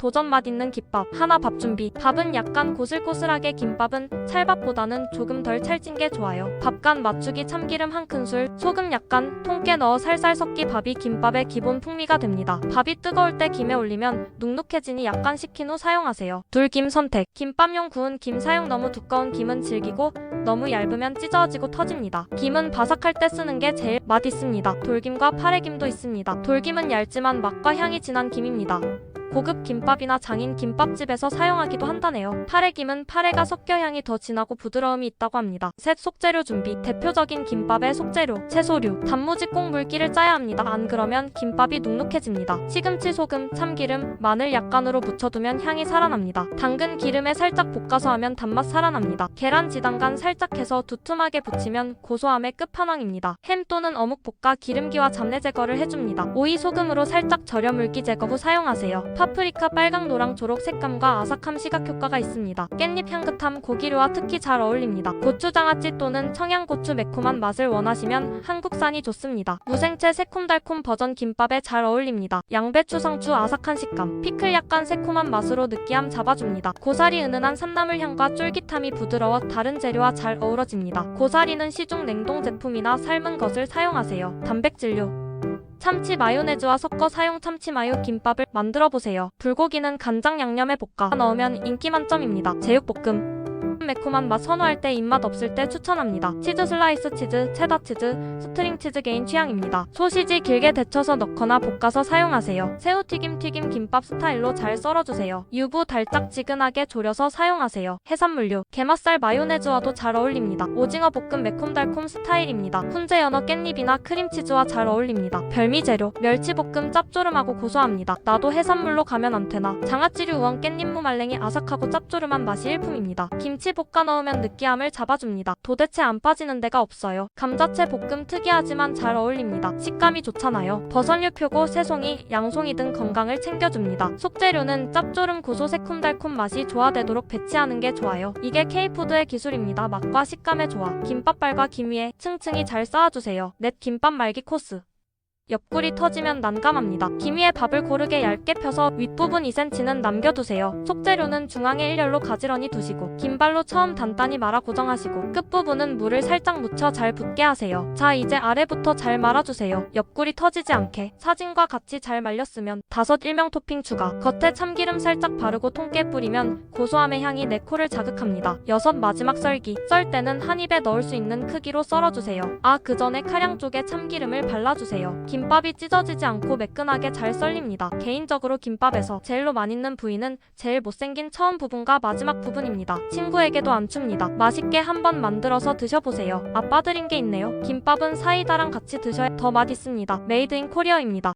도전 맛있는 김밥 하나 밥 준비 밥은 약간 고슬고슬하게 김밥은 찰밥보다는 조금 덜 찰진 게 좋아요 밥간 맞추기 참기름 한 큰술 소금 약간 통깨 넣어 살살 섞기 밥이 김밥의 기본 풍미가 됩니다 밥이 뜨거울 때 김에 올리면 눅눅해지니 약간 식힌 후 사용하세요 둘김 선택 김밥용 구운 김 사용 너무 두꺼운 김은 질기고 너무 얇으면 찢어지고 터집니다. 김은 바삭할 때 쓰는 게 제일 맛있습니다. 돌김과 파래김도 있습니다. 돌김은 얇지만 맛과 향이 진한 김입니다. 고급 김밥이나 장인 김밥집에서 사용하기도 한다네요. 파래김은 파래가 섞여 향이 더 진하고 부드러움이 있다고 합니다. 셋 속재료 준비. 대표적인 김밥의 속재료, 채소류, 단무지 꼭 물기를 짜야 합니다. 안 그러면 김밥이 눅눅해집니다. 시금치, 소금, 참기름, 마늘 약간으로 묻혀두면 향이 살아납니다. 당근 기름에 살짝 볶아서 하면 단맛 살아납니다. 계란 지단간 살짝 해서 두툼하게 부치면 고소함의 끝판왕입니다. 햄 또는 어묵 볶아 기름기와 잡내 제거를 해줍니다. 오이 소금으로 살짝 절여 물기 제거 후 사용하세요. 파프리카 빨강 노랑 초록 색감과 아삭함 시각 효과가 있습니다. 깻잎 향긋함 고기류와 특히 잘 어울립니다. 고추장아찌 또는 청양고추 매콤한 맛을 원하시면 한국산이 좋습니다. 무생채 새콤달콤 버전 김밥에 잘 어울립니다. 양배추 상추 아삭한 식감, 피클 약간 새콤한 맛으로 느끼함 잡아줍니다. 고사리 은은한 산나물 향과 쫄깃함이 부드러워 다른 재료와 잘 어우러집니다. 고사리는 시중 냉동 제품이나 삶은 것을 사용하세요. 단백질류 참치 마요네즈와 섞어 사용 참치 마요 김밥을 만들어 보세요. 불고기는 간장 양념에 볶아 넣으면 인기 만점입니다. 제육볶음 매콤한 맛 선호할 때 입맛 없을 때 추천합니다. 치즈 슬라이스 치즈, 체다 치즈, 스트링 치즈 개인 취향입니다. 소시지 길게 데쳐서 넣거나 볶아서 사용하세요. 새우 튀김 튀김 김밥 스타일로 잘 썰어주세요. 유부 달짝지근하게 졸여서 사용하세요. 해산물류 게맛살 마요네즈와도 잘 어울립니다. 오징어 볶음 매콤달콤 스타일입니다. 훈제 연어 깻잎이나 크림치즈와 잘 어울립니다. 별미 재료 멸치 볶음 짭조름하고 고소합니다. 나도 해산물로 가면 안 되나. 장아찌류 우엉 깻잎 무말랭이 아삭하고 짭조름한 맛이 일품입니다. 김치 볶아 넣으면 느끼함을 잡아줍니다. 도대체 안 빠지는 데가 없어요. 감자채 볶음 특이하지만 잘 어울립니다. 식감이 좋잖아요. 버섯류 표고, 새송이, 양송이 등 건강을 챙겨줍니다. 속재료는 짭조름 고소 새콤달콤 맛이 조화되도록 배치하는 게 좋아요. 이게 K푸드의 기술입니다. 맛과 식감의 조화. 김밥발과 김 위에 층층이 잘 쌓아주세요. 넷 김밥 말기 코스. 옆구리 터지면 난감합니다. 김 위에 밥을 고르게 얇게 펴서 윗부분 2cm는 남겨두세요. 속재료는 중앙에 일렬로 가지런히 두시고 김발로 처음 단단히 말아 고정하시고 끝부분은 물을 살짝 묻혀 잘 붙게 하세요. 자 이제 아래부터 잘 말아주세요. 옆구리 터지지 않게 사진과 같이 잘 말렸으면 다섯 일명 토핑 추가 겉에 참기름 살짝 바르고 통깨 뿌리면 고소함의 향이 내 코를 자극합니다. 여섯 마지막 썰기 썰 때는 한 입에 넣을 수 있는 크기로 썰어주세요. 아 그 전에 카량 쪽에 참기름을 발라주세요. 김 밥이 찢어지지 않고 매끈하게 잘 썰립니다. 개인적으로 김밥에서 제일로 맛있는 부위는 제일 못생긴 처음 부분과 마지막 부분입니다. 친구에게도 안 춥니다. 맛있게 한번 만들어서 드셔보세요. 아 빠뜨린 게 있네요. 김밥은 사이다랑 같이 드셔야 더 맛있습니다. 메이드 인 코리어입니다.